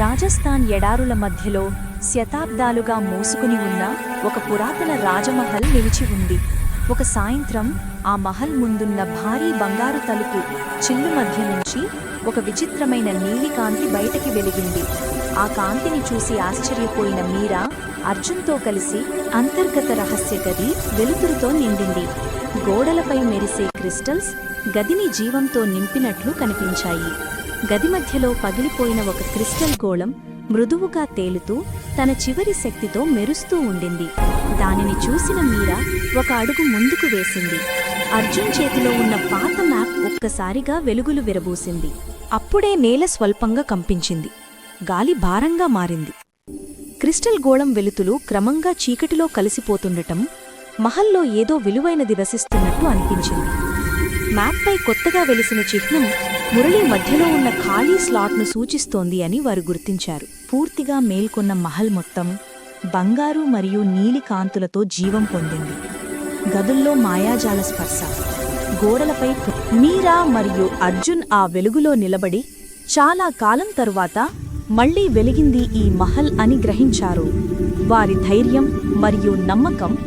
రాజస్థాన్ ఎడారుల మధ్యలో శతాబ్దాలుగా మూసుకుని ఉన్న ఒక పురాతన రాజమహల్ నిలిచి ఉంది. ఒక సాయంత్రం ఆ మహల్ ముందున్న భారీ బంగారు తలుపు చిల్లు మధ్య నుంచి ఒక విచిత్రమైన నీలికాంతి బయటకి వెలిగింది. ఆ కాంతిని చూసి ఆశ్చర్యపోయిన మీరా అర్జున్తో కలిసి అంతర్గత రహస్య గది వెలుతురుతో నిండింది. గోడలపై మెరిసే క్రిస్టల్స్ గదిని జీవంతో నింపినట్లు కనిపించాయి. గది మధ్యలో పగిలిపోయిన ఒక క్రిస్టల్ గోళం మృదువుగా తేలుతూ తన చివరి శక్తితో మెరుస్తూ ఉండింది. దానిని చూసిన మీరా ఒక అడుగు ముందుకు వేసింది. అర్జున్ చేతిలో ఉన్న పాత మ్యాప్ ఒక్కసారిగా వెలుగులు విరబూసింది. అప్పుడే నేల స్వల్పంగా కంపించింది. గాలి భారంగా మారింది. క్రిస్టల్ గోళం వెలుతులు క్రమంగా చీకటిలో కలిసిపోతుండటం మహల్లో ఏదో విలువైనది వసిస్తున్నట్టు అనిపించింది. మ్యాప్పై కొత్తగా వెలిసిన చిహ్నం మురళి మధ్యలో ఉన్న ఖాళీ స్లాట్ను సూచిస్తోంది అని వారు గుర్తించారు. పూర్తిగా మేల్కొన్న మహల్ మొత్తం బంగారు మరియు నీలి కాంతులతో జీవం పొందింది. గదుల్లో మాయాజాల స్పర్శ. గోడలపై మీరా మరియు అర్జున్ ఆ వెలుగులో నిలబడి చాలా కాలం తరువాత మళ్ళీ వెలిగింది ఈ మహల్ అని గ్రహించారు. వారి ధైర్యం మరియు నమ్మకం